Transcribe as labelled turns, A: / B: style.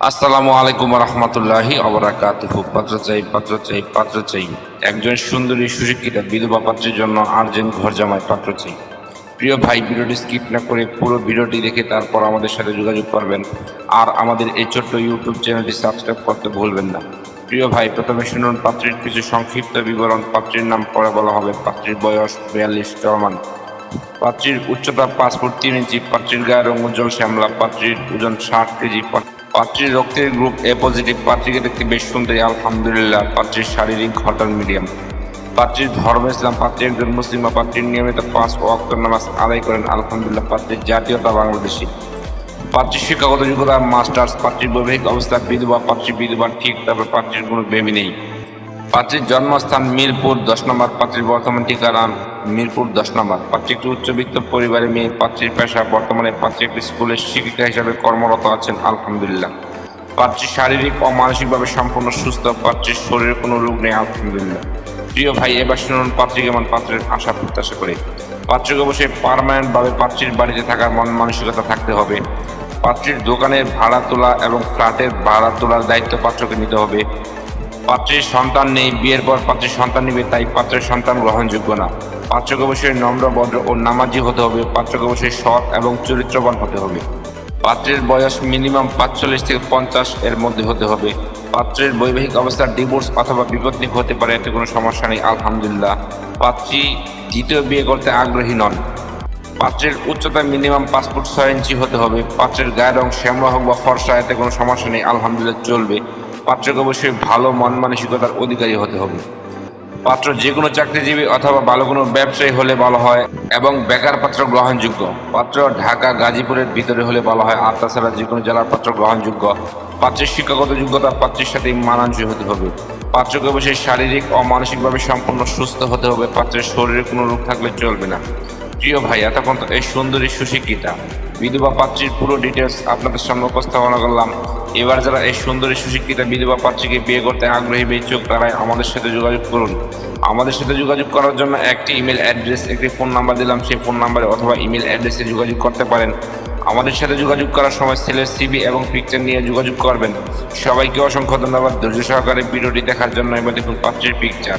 A: আসসালামু আলাইকুম রহমতুল্লাহি অবরাকাতুহু পাত্র চাই পাত্র চাই পাত্র চাই একজন সুন্দরী, সুশিক্ষিতা, বিধবা পাত্রের জন্য আর্জেন্ট ঘর জামাই পাত্র চাই প্রিয় ভাই, ভিডিওটি স্কিপ না করে পুরো ভিডিওটি দেখে তারপর আমাদের সাথে যোগাযোগ করবেন। আর আমাদের এই ছোট্ট ইউটিউব চ্যানেলটি সাবস্ক্রাইব করতে ভুলবেন না। প্রিয় ভাই, প্রথমে শুনুন পাত্রীর কিছু সংক্ষিপ্ত বিবরণ। পাত্রীর নাম পরে বলা হবে। পাত্রীর বয়স বিয়াল্লিশ, চলমান। পাত্রীর উচ্চতা পাঁচ ফুট তিন ইঞ্চি, পাত্রীর গায়ের রং উজ্জ্বল শ্যামলা, পাত্রীর ওজন ষাট কেজি পা- পাত্রীর রক্তের গ্রুপ এ পজিটিভ, পাত্রীকে দেখতে বেশ সুন্দরী, আলহামদুলিল্লাহ। পাত্রীর শারীরিক ঘটন মিডিয়াম। পাত্রীর ধর্ম ইসলাম, পাত্রী একজন মুসলিম বা পাত্রীর নিয়মিত পাঁচ ও অক্টর নামাজ আদায় করেন, আলহামদুলিল্লাহ। পাত্রীর জাতীয়তা বাংলাদেশি। পাত্রীর শিক্ষাগত যোগ্যতা, মাস্টার্স, পাত্রীর বৈবাহিক অবস্থা, বিধবা, পাত্রী বিধবা, ঠিক, তারপর পাত্রীর কোনো বেমি নেই। পাত্রীর জন্মস্থান মিরপুর, দশ নম্বর পাত্রীর বর্তমান ঠিকানা মিরপুর, দশ নম্বর। পাত্রী একটি উচ্চবিত্ত পরিবারের মেয়ে, পাত্রীর পেশা, বর্তমানে পাত্রী একটি স্কুলের শিক্ষিকা হিসাবে কর্মরত আছেন, আলহামদুলিল্লাহ। পাত্রী শারীরিক ও মানসিকভাবে সম্পূর্ণ সুস্থ, পাত্রীর শরীরে কোনো রোগ নেই, আলহামদুলিল্লাহ। প্রিয় ভাই, এবার শুনুন পাত্রী কেমন পাত্রের আশা প্রত্যাশা করে। পাত্রীকে অবশ্যই পারমানেন্টভাবে পাত্রীর বাড়িতে থাকার মন মানসিকতা থাকতে হবে। পাত্রীর দোকানের ভাড়া তোলা এবং ফ্ল্যাটের ভাড়া তোলার দায়িত্ব পাত্রকে নিতে হবে। পাত্রের সন্তান নেই, বিয়ের পর পাত্রের সন্তান নেবে, তাই পাত্রের সন্তান গ্রহণযোগ্য না। পাত্রকে অবশ্যই নম্র, ভদ্র ও নামাজি হতে হবে। পাত্রকে অবশ্যই সৎ এবং চরিত্রবান হতে হবে। পাত্রের বয়স মিনিমাম পাঁচচল্লিশ থেকে পঞ্চাশ এর মধ্যে হতে হবে। পাত্রের বৈবাহিক অবস্থা, ডিভোর্স অথবা বিপত্তি হতে পারে, এতে কোনো সমস্যা নেই, আলহামদুলিল্লাহ। পাত্রী দ্বিতীয় বিয়ে করতে আগ্রহী নন। পাত্রের উচ্চতা মিনিমাম পাঁচ ফুট ছয় ইঞ্চি হতে হবে। পাত্রের গায়ের রং শ্যামলা হোক বা ফর্সা, এতে কোনো সমস্যা নেই, আলহামদুলিল্লাহ চলবে। পাত্রকে অবশ্যই ভালো মন মানসিকতার অধিকারী হতে হবে। পাত্র যে কোনো চাকরিজীবী অথবা ভালো কোনো ব্যবসায়ী হলে ভালো হয় এবং বেকার পাত্র গ্রহণযোগ্য। পাত্র ঢাকা, গাজীপুরের ভিতরে হলে ভালো হয় আর তাছাড়া যে কোনো জেলার পাত্র গ্রহণযোগ্য। পাত্রের শিক্ষাগত যোগ্যতা পাত্রের সাথে মানানসই হতে হবে। পাত্রকে অবশ্যই শারীরিক ও মানসিকভাবে সম্পূর্ণ সুস্থ হতে হবে। পাত্রের শরীরে কোনো রোগ থাকলে চলবে না। প্রিয় ভাই, এতক্ষণ এই সুন্দরী সুশিক্ষিতা। বিধবা পাত্রীর পুরো ডিটেলস আপনাদের সামনে উপস্থাপনা করলাম। এবার যারা এই সুন্দরী সুশিক্ষিতা বিধবা পাত্রীকে বিয়ে করতে আগ্রহী ইচ্ছুক তারাই আমাদের সাথে যোগাযোগ করুন। আমাদের সাথে যোগাযোগ করার জন্য একটি ইমেল অ্যাড্রেস, একটি ফোন নাম্বার দিলাম। সেই ফোন নাম্বারে অথবা ইমেল অ্যাড্রেসে যোগাযোগ করতে পারেন। আমাদের সাথে যোগাযোগ করার সময় ছেলের সিবি এবং পিকচার নিয়ে যোগাযোগ করবেন। সবাইকে অসংখ্য ধন্যবাদ। ধৈর্য সহকারে ভিডিওটি দেখার জন্য এবার দেখুন পাত্রীর পিকচার